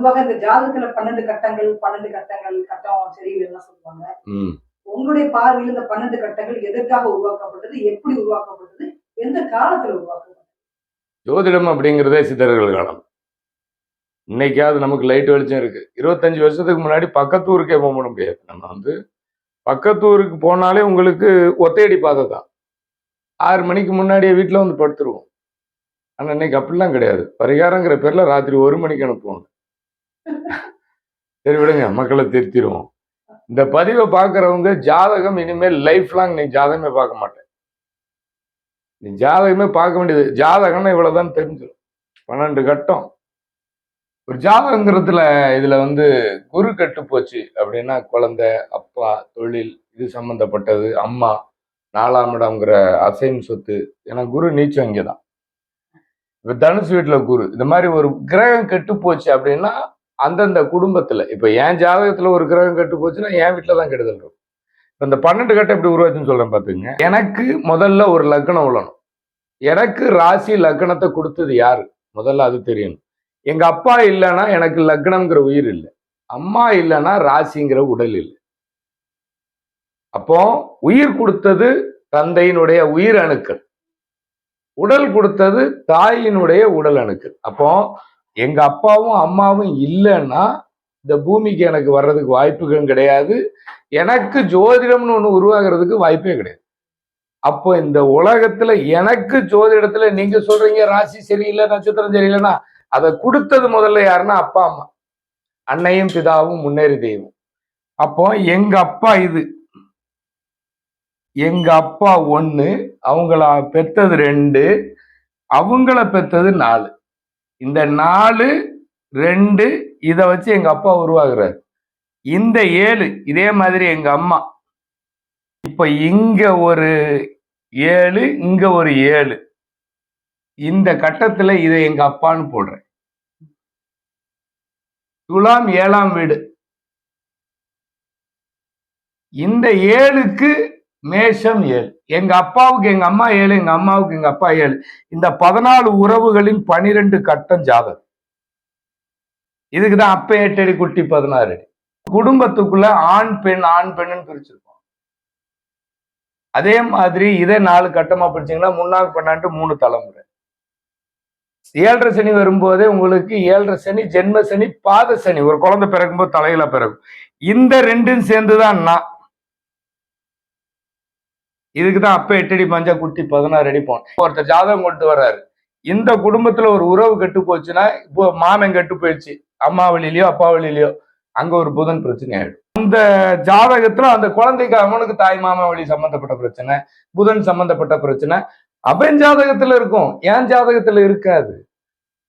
பொதுவாக இந்த ஜாதகத்துல பன்னெண்டு கட்டங்கள் பன்னெண்டு கட்டங்கள் கட்டம் சரியில்லைன்னு சொல்லுவாங்க. உங்களுடைய பார்வையில் இந்த பன்னெண்டு கட்டங்கள் எதற்காக உருவாக்கப்பட்டது எப்படி உருவாக்கப்பட்டது எந்த காலத்துல உருவாக்கப்பட்டது? ஜோதிடம் அப்படிங்கிறதே சித்தர்கள் காலம். இன்னைக்காவது நமக்கு லைட் வெளிச்சம் இருக்கு. இருபத்தஞ்சு வருஷத்துக்கு முன்னாடி பக்கத்து ஊருக்கே போக முடியாது. நம்ம வந்து பக்கத்து ஊருக்கு போனாலே உங்களுக்கு ஒத்தையடி பாதை தான். ஆறு மணிக்கு முன்னாடியே வீட்டில் வந்து படுத்துருவோம். ஆனால் இன்னைக்கு அப்படிலாம் கிடையாது. பரிகாரங்கிற பேர்ல ராத்திரி ஒரு மணிக்கு அனுப்புவாங்க. சரி விடுங்க மக்களை திருத்திடுவோம். இந்த பதிவை பார்க்குறவங்க ஜாதகம் இனிமேல் லைஃப் லாங் நீ ஜாதகமே பார்க்க மாட்டேன். நீ ஜாதகமே பார்க்க வேண்டியது ஜாதகம்னா இவ்வளவுதான் தெரிஞ்சிடும். பன்னெண்டு கட்டம். ஒரு ஜாதகங்கிறதுல இதுல வந்து குரு கெட்டு போச்சு அப்படின்னா குழந்தை அப்பா தொழில் இது சம்மந்தப்பட்டது அம்மா நாலாம் இடம்ங்கிற அசைன் சொத்து. ஏன்னா குரு நீச்சம் இங்கே தான் இப்போ தனுசு வீட்டில் குரு. இந்த மாதிரி ஒரு கிரகம் கெட்டு போச்சு அப்படின்னா அந்தந்த குடும்பத்துல இப்போ என் ஜாதகத்துல ஒரு கிரகம் கெட்டு போச்சுன்னா என் வீட்டில் தான் கெடுதல் இருக்கும். இப்போ இந்த பன்னெண்டு கட்டம் எப்படி உருவாச்சுன்னு சொல்றேன் பார்த்துங்க எனக்கு முதல்ல ஒரு லக்னம் உள்ளணும் எனக்கு ராசி லக்னத்தை கொடுத்தது யாரு? முதல்ல அது தெரியணும். எங்க அப்பா இல்லைன்னா எனக்கு லக்னம்ங்கிற உயிர் இல்லை. அம்மா இல்லைன்னா ராசிங்கிற உடல் இல்லை. அப்போ உயிர் கொடுத்தது தந்தையினுடைய உயிர் அணுக்கள். உடல் கொடுத்தது தாயினுடைய உடல் அணுக்கள். அப்போ எங்க அப்பாவும் அம்மாவும் இல்லைன்னா இந்த பூமிக்கு எனக்கு வர்றதுக்கு வாய்ப்புகளும் கிடையாது. எனக்கு ஜோதிடம்னு ஒன்று உருவாகிறதுக்கு வாய்ப்பே கிடையாது. அப்போ இந்த உலகத்துல எனக்கு ஜோதிடத்துல நீங்க சொல்றீங்க ராசி சரியில்லை நட்சத்திரம் சரியில்லைன்னா அதை கொடுத்தது முதல்ல யாருன்னா அப்பா அம்மா. அன்னையும் பிதாவும் முன்னேறி தெய்வம். அப்போ எங்க அப்பா இது. எங்க அப்பா ஒன்று அவங்கள பெத்தது ரெண்டு அவங்கள பெத்தது நாலு. இந்த நாலு ரெண்டு இதை வச்சு எங்கள் அப்பா உருவாகிறார். இந்த ஏழு இதே மாதிரி எங்கள் அம்மா. இப்போ இங்கே ஒரு ஏழு இங்கே ஒரு ஏழு. இந்த கட்டத்தில் இதை எங்கள் அப்பான்னு போடுறேன். துலாம் ஏழாம் வீடு. இந்த ஏழுக்கு மேஷம் ஏழு. எங்க அப்பாவுக்கு எங்க அம்மா ஏழு எங்க அம்மாவுக்கு எங்க அப்பா ஏழு. இந்த பதினாலு உறவுகளின் பனிரெண்டு கட்டம் ஜாதகம். இதுக்குதான் அப்ப ஏட்டடி குட்டி பதினாறு. குடும்பத்துக்குள்ள ஆண் பெண் ஆண் பெண்ணுன்னு பிரிச்சிருக்கோம். அதே மாதிரி இதே நாலு கட்டமா பிரிச்சீங்கன்னா முன்னாள் பன்னாண்டு மூணு தலைமுறை. ஏழரை சனி வரும்போதே உங்களுக்கு ஏழரை சனி ஜென்ம சனி பாத சனி. ஒரு குழந்தை பிறக்கும்போது தலையில பிறக்கும். இந்த ரெண்டும் சேர்ந்துதான் நான் இதுக்கு தான் அப்ப எட்டடி பஞ்சா குட்டி பதினாறு அடி போன் ஒருத்தர் ஜாதகம் கொண்டு வர்றாரு. இந்த குடும்பத்துல ஒரு உறவு கெட்டு போச்சுன்னா இப்போ மாமன் கெட்டு போயிடுச்சு. அம்மா வழியிலயோ அப்பா வழியிலயோ அங்க ஒரு புதன் பிரச்சனை ஆயிடும். அந்த ஜாதகத்துல அந்த குழந்தைக்கு அவனுக்கு தாய் மாமா வழி சம்பந்தப்பட்ட பிரச்சனை புதன் சம்பந்தப்பட்ட பிரச்சனை. அவன் ஜாதகத்துல இருக்கும் என் ஜாதகத்துல இருக்காது.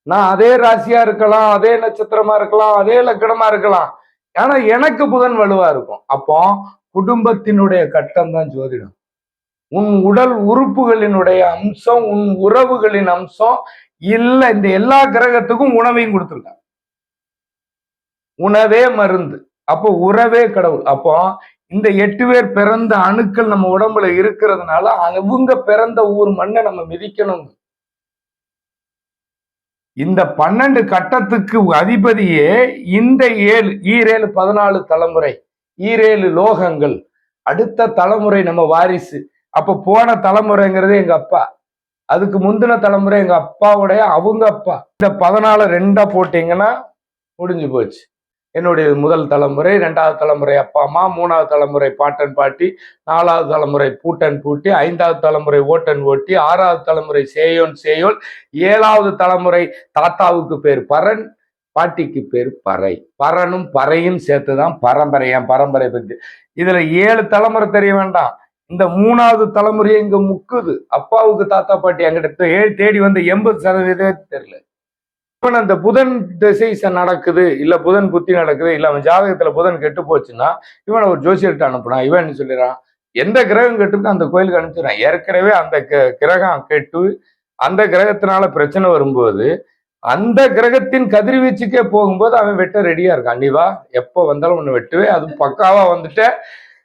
நான் அதே ராசியா இருக்கலாம் அதே நட்சத்திரமா இருக்கலாம் அதே லக்கணமா இருக்கலாம். ஆனா எனக்கு புதன் வலுவா இருக்கும். அப்போ குடும்பத்தினுடைய கட்டம் தான் ஜோதிடம். உன் உடல் உறுப்புகளினுடைய அம்சம் உன் உறவுகளின் அம்சம் இல்லை இந்த எல்லா கிரகத்துக்கும் உணவையும் கொடுத்துருக்காங்க. உணவே மருந்து. அப்போ உறவே கடவுள். அப்போ இந்த எட்டு பேர் பிறந்த அணுக்கள் நம்ம உடம்புல இருக்கிறதுனால அவங்க பிறந்த ஊர் மண்ணை நம்ம மிதிக்கணும் இந்த பன்னெண்டு கட்டத்துக்கு அதிபதியே இந்த ஏழு ஈரேழு பதினாலு தலைமுறை ஈரேழு லோகங்கள். அடுத்த தலைமுறை நம்ம வாரிசு. அப்ப போன தலைமுறைங்கிறது எங்க அப்பா. அதுக்கு முந்தின தலைமுறை எங்க அப்பாவுடைய அவங்க அப்பா. இந்த பதினாலு ரெண்டா போட்டீங்கன்னா முடிஞ்சு போச்சு. என்னுடைய முதல் தலைமுறை ரெண்டாவது தலைமுறை அப்பா அம்மா மூணாவது தலைமுறை பாட்டன் பாட்டி நாலாவது தலைமுறை பூட்டன் பூட்டி ஐந்தாவது தலைமுறை ஓட்டன் ஓட்டி ஆறாவது தலைமுறை சேயோன் சேயோல் ஏழாவது தலைமுறை தாத்தாவுக்கு பேர் பரன் பாட்டிக்கு பேர் பறை. பரனும் பறையும் சேர்த்து தான் பரம்பரை என் பரம்பரை பற்றி இதில் ஏழு தலைமுறை தெரிய வேண்டாம். இந்த மூணாவது தலைமுறை இங்க முக்குது. அப்பாவுக்கு தாத்தா பாட்டி என்கிட்ட ஏ- தேடி வந்து எண்பது சதவீதம் தெரியல. இவன் அந்த புதன் திசை நடக்குது இல்ல புதன் புத்தி நடக்குது இல்ல அவன் ஜாதகத்துல புதன் கெட்டு போச்சுன்னா இவனை ஒரு ஜோசியர்கிட்ட அனுப்புனா இவன் என்ன சொல்லிடுறான்? எந்த கிரகம் கெட்டுருக்கு அந்த கோயிலுக்கு அனுப்பிச்சிடறான். ஏற்கனவே அந்த க- கிரகம் கெட்டு அந்த கிரகத்தினால பிரச்சனை வரும்போது அந்த கிரகத்தின் கதிர்வீச்சுக்கே போகும்போது அவன் வெட்ட ரெடியா இருக்கான். நீ வா எப்போ வந்தாலும் ஒன்று வெட்டுவே அது பக்காவா வந்துட்ட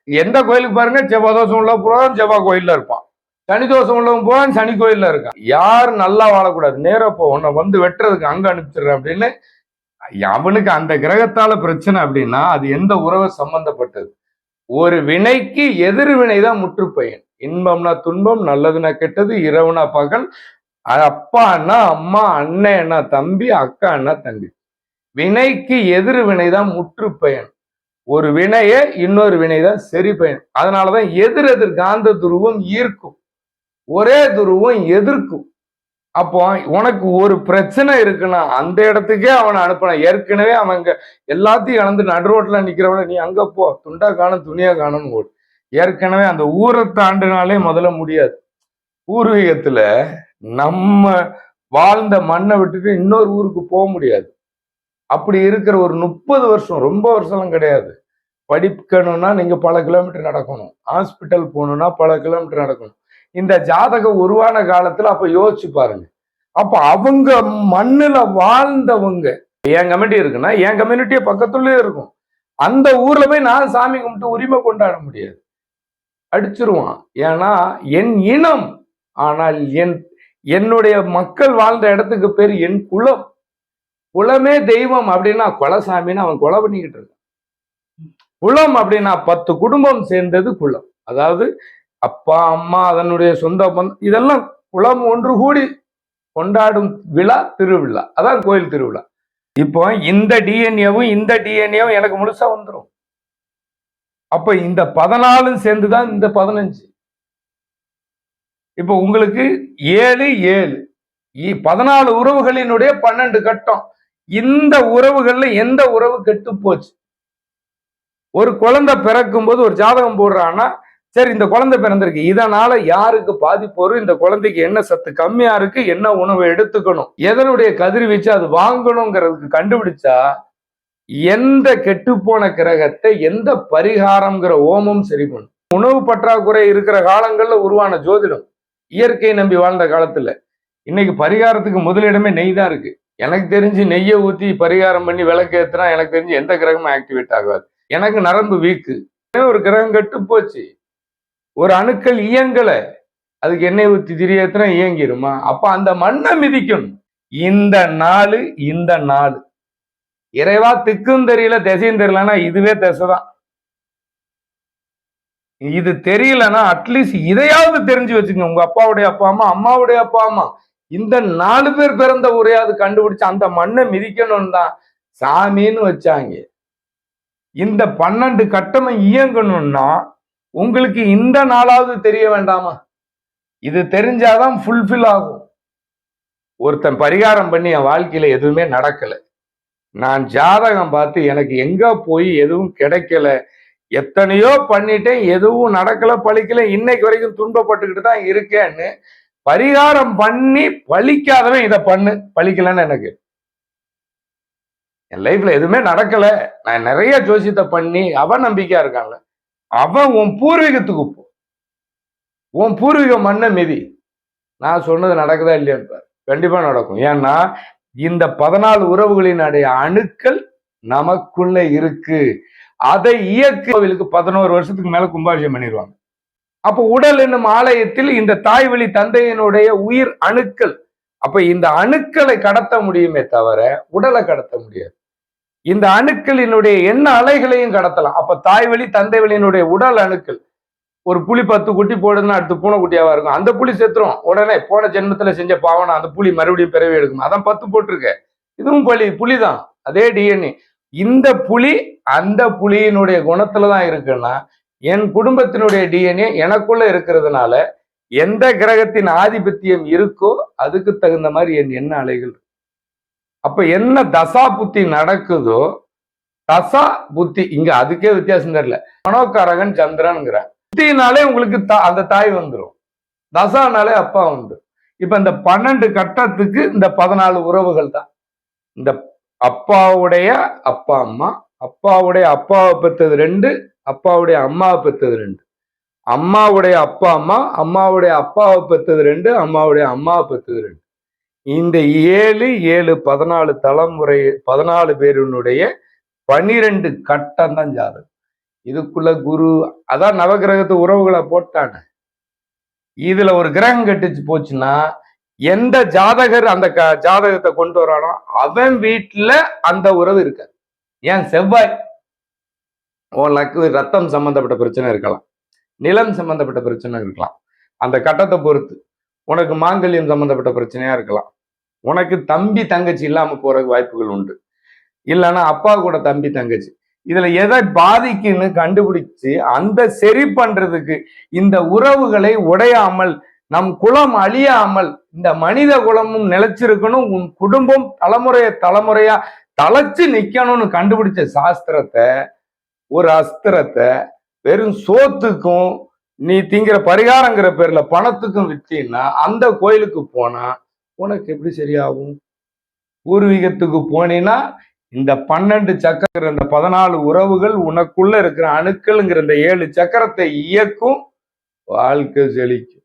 எந்த கோயிலுக்கு பாருங்க? செவ்வாய் தோஷம் உள்ள போறான் செவ்வாய் கோயில்ல இருப்பான். சனி தோஷம் உள்ளவன் போவான் சனி கோயில்ல இருக்கான். யார் நல்லா வாழக்கூடாது? நேரம் போ உன்னை வந்து வெட்டுறதுக்கு அங்க அனுப்பிச்சிடுறேன் அப்படின்னு. அவனுக்கு அந்த கிரகத்தால பிரச்சனை அப்படின்னா அது எந்த உறவு சம்பந்தப்பட்டது? ஒரு வினைக்கு எதிர்வினை தான் முற்றுப்பயன். இன்பம்னா துன்பம் நல்லதுன்னா கெட்டது இரவுனா பகல். அப்பான்னா அம்மா அண்ணன்னா தம்பி அக்கான்னா தம்பி வினைக்கு எதிர்வினை தான் முற்றுப்பயன். ஒரு வினையே இன்னொரு வினை தான் சரி பயன். அதனாலதான் எதிர் எதிர் காந்த துருவம் ஈர்க்கும். ஒரே துருவம் எதிர்க்கும். அப்போ உனக்கு ஒரு பிரச்சனை இருக்குன்னா அந்த இடத்துக்கே அவனை அனுப்பினான் ஏற்கனவே அவன் அங்க எல்லாத்தையும் இழந்து நடு ரோட்ல நிக்கிறவன நீ அங்க போ துண்டா காணும் துணியா காணும்னு ஓடு. ஏற்கனவே அந்த ஊரை தாண்டினாலே முதல்ல முடியாது. பூர்வீகத்துல நம்ம வாழ்ந்த மண்ணை விட்டுட்டு இன்னொரு ஊருக்கு போக முடியாது. அப்படி இருக்கிற ஒரு முப்பது வருஷம் ரொம்ப வருஷம்லாம் கிடையாது. படிக்கணும்னா நீங்க பல கிலோமீட்டர் நடக்கணும். ஹாஸ்பிட்டல் போகணும்னா பல கிலோமீட்டர் நடக்கணும். இந்த ஜாதகம் உருவான காலத்துல அப்ப யோசிச்சு பாருங்க. அப்ப அவங்க மண்ணுல வாழ்ந்தவங்க என் கமிட்டி இருக்குன்னா என் கம்யூனிட்டியே பக்கத்துலயே இருக்கும். அந்த ஊர்ல போய் நான் சாமி கும்பிட்டு உரிமை கொண்டாட முடியாது. அடிச்சிருவான். ஏன்னா என் இனம் ஆனால் என் என்னுடைய மக்கள் வாழ்ந்த இடத்துக்கு பேர் என் குலம். குலமே தெய்வம் அப்படின்னா குலசாமின்னு அவன் கொலை பண்ணிக்கிட்டு இருக்கான். குலம் அப்படின்னா பத்து குடும்பம் சேர்ந்தது குலம். அதாவது அப்பா அம்மா அதனுடைய சொந்த பந்தம் இதெல்லாம் குலம் ஒன்று கூடி கொண்டாடும் விழா திருவிழா. அதான் கோயில் திருவிழா. இப்போ இந்த டிஎன்ஏவும் இந்த டிஎன்ஏவும் எனக்கு முழுசா வந்துடும் அப்ப இந்த பதினாலும் சேர்ந்துதான் இந்த பதினஞ்சு. இப்போ உங்களுக்கு ஏழு ஏழு. இ- பதினாலு உறவுகளினுடைய பன்னெண்டு கட்டம். இந்த உறவுகள்ல எந்த உறவு கெட்டு போச்சு? ஒரு குழந்தை பிறக்கும் போது ஒரு ஜாதகம் போடுறான்னா சரி இந்த குழந்தை பிறந்திருக்கு. இதனால யாருக்கு பாதிப்பு வரும்? இந்த குழந்தைக்கு என்ன சத்து கம்மியா இருக்கு? என்ன உணவு எடுத்துக்கணும்? எதனுடைய கதிர்வீச்சு அது வாங்கணுங்கிறதுக்கு கண்டுபிடிச்சா எந்த கெட்டுப்போன கிரகத்தை எந்த பரிகாரம்ங்கிற ஓமம் சரி பண்ணும். உணவு பற்றாக்குறை இருக்கிற காலங்கள்ல உருவான ஜோதிடம். இயற்கை நம்பி வாழ்ந்த காலத்துல. இன்னைக்கு பரிகாரத்துக்கு முதலிடமே நெய் தான் இருக்கு. எனக்கு தெரிஞ்சு நெய்யை ஊத்தி பரிகாரம் பண்ணி விளக்கு ஏத்துனா எனக்கு தெரிஞ்சு எந்த கிரகமும் ஆக்டிவேட் ஆகாது. எனக்கு நரம்பு வீக்கு ஒரு கிரகம் கெட்டு போச்சு? ஒரு அணுக்கள் இயங்கல. அதுக்கு எண்ணெய் ஊத்தி திரியேத்துனா இயங்கிருமா? அப்போ அந்த மண்ணை மிதிக்கணும். இந்த நாள் இந்த நாள் இறைவா திக்கும் தெரியல திசையும் தெரியலன்னா இதுவே திசை தான் இது தெரியலன்னா அட்லீஸ்ட் இதையாவது தெரிஞ்சு வச்சுக்கோங்க. உங்க அப்பாவுடைய அப்பா அம்மா அம்மாவுடைய அப்பா அம்மா. இந்த நாலு பேர் பிறந்த ஊரையாவது கண்டுபிடிச்சு அந்த மண்ணை மிதிக்கணும் தான் சாமின்னு வச்சாங்க. இந்த பன்னெண்டு கட்டமை இயங்கணும்னா உங்களுக்கு இந்த நாளாவது தெரிய வேண்டாமா? இது தெரிஞ்சாதான் ஃபுல்ஃபில் ஆகும். ஒருத்தன் பரிகாரம் பண்ணி என் வாழ்க்கையில எதுவுமே நடக்கல. நான் ஜாதகம் பார்த்து எனக்கு எங்க போய் எதுவும் கிடைக்கல. எத்தனையோ பண்ணிட்டேன் எதுவும் நடக்கல பழிக்கல. இன்னைக்கு வரைக்கும் துன்பப்பட்டுக்கிட்டு தான் இருக்கேன்னு பரிகாரம் பண்ணி பழிக்காதவன் இதை பண்ணு. பழிக்கலன்னு எனக்கு. என் லைஃப்ல எதுவுமே நடக்கல. நான் நிறைய ஜோசியத்தை பண்ணி அவன் நம்பிக்கையா இருக்கான்ல. அவன் உன் பூர்வீகத்துக்கு போ. உன் பூர்வீக மண்ணை மிதி. நான் சொன்னது நடக்குதா இல்லையான்னு கண்டிப்பா நடக்கும். ஏன்னா இந்த பதினாலு உறவுகளினுடைய அணுக்கள் நமக்குள்ள இருக்கு. அதை இயக்க கோவிலுக்கு பதினோரு வருஷத்துக்கு மேல கும்பாபிஷேகம் பண்ணிடுவாங்க. அப்போ உடல் என்னும் ஆலயத்தில் இந்த தாய் வழி தந்தையினுடைய உயிர் அணுக்கள். அப்ப இந்த அணுக்களை கடத்த முடியுமே தவிர உடலை கடத்த முடியாது. இந்த அணுக்களினுடைய எண்ண அலைகளையும் கடத்தலாம். அப்ப தாய் வழி தந்தை வழியினுடைய உடல் அணுக்கள். ஒரு புலி பத்து குட்டி போடுதுன்னா அடுத்து பூனைக்குட்டியாவா இருக்கும். அந்த புலி செத்துரும். உடனே போன ஜென்மத்துல செஞ்ச பாவனை அந்த புலி மறுபடியும் பிறவி எடுக்கும். அதான் பத்து போட்டிருக்க. இதுவும் பலி புலிதான். அதே டிஎன்ஏ இந்த புலி அந்த புலியினுடைய குணத்துல தான் இருக்குன்னா என் குடும்பத்தினுடைய டிஎன்ஏ எனக்குள்ள இருக்கிறதுனால எந்த கிரகத்தின் ஆதிபத்தியம் இருக்கோ அதுக்கு தகுந்த மாதிரி என் எண்ண அலைகள் அப்ப என்ன தசா புத்தி நடக்குதோ தசா புத்தி இங்க அதுக்கே வித்தியாசம் தெரியல. மனோகாரகன் சந்திரன்ங்கிறான். புத்தினாலே உங்களுக்கு தா- அந்த தாய் வந்துடும் தசானாலே அப்பா வந்துடும் இப்ப இந்த பன்னெண்டு கட்டத்துக்கு இந்த பதினாலு உறவுகள் தான். இந்த அப்பாவுடைய அப்பா அம்மா அப்பாவுடைய அப்பாவை பெற்றது ரெண்டு அப்பாவுடைய அம்மாவை பெற்றது ரெண்டு. அம்மாவுடைய அப்பா அம்மா அம்மாவுடைய அப்பாவை பெற்றது ரெண்டு அம்மாவுடைய அம்மாவை பெற்றது ரெண்டு. இந்த ஏழு ஏழு பதினாலு தலைமுறை பதினாலு பேருனுடைய பன்னிரெண்டு கட்டம் தான் ஜாதகம். இதுக்குள்ள குரு அதான் நவகிரகத்து உறவுகளை போட்டாங்க இதுல ஒரு கிரகம் கெட்டுச்சு போச்சுன்னா எந்த ஜாதகர் அந்த க- ஜாதகத்தை கொண்டு வரானோ அவன் வீட்டுல அந்த உறவு இருக்காது. ஏன்? செவ்வாய். உனக்கு ரத்தம் சம்மந்தப்பட்ட பிரச்சனை இருக்கலாம். நிலம் சம்மந்தப்பட்ட பிரச்சனை இருக்கலாம். அந்த கட்டத்தை பொறுத்து உனக்கு மாங்கல்யம் சம்மந்தப்பட்ட பிரச்சனையா இருக்கலாம். உனக்கு தம்பி தங்கச்சி இல்லாமல் போறதுக்கு வாய்ப்புகள் உண்டு. இல்லைன்னா அப்பா கூட தம்பி தங்கச்சி. இதுல எதை பாதிக்குன்னு கண்டுபிடிச்சு அந்த சரி பண்றதுக்கு இந்த உறவுகளை உடையாமல் நம் குலம் அழியாமல் இந்த மனித குலமும் நிலைச்சிருக்கணும் உன் குடும்பம் தலைமுறைய தலைமுறையா தலைச்சு நிக்கணும்னு கண்டுபிடிச்ச சாஸ்திரத்தை ஒரு அஸ்திரத்தை வெறும் சோத்துக்கும் நீ திங்கிற பரிகாரங்கிற பேர்ல பணத்துக்கும் வித்தீன்னா அந்த கோயிலுக்கு போனா உனக்கு எப்படி சரியாகும்? பூர்வீகத்துக்கு போனீன்னா இந்த பன்னெண்டு சக்கரம் இந்த பதினாலு உறவுகள் உனக்குள்ள இருக்கிற அணுக்கள்ங்கிற இந்த ஏழு சக்கரத்தை இயக்கும் வாழ்க்கை செழிக்கும்.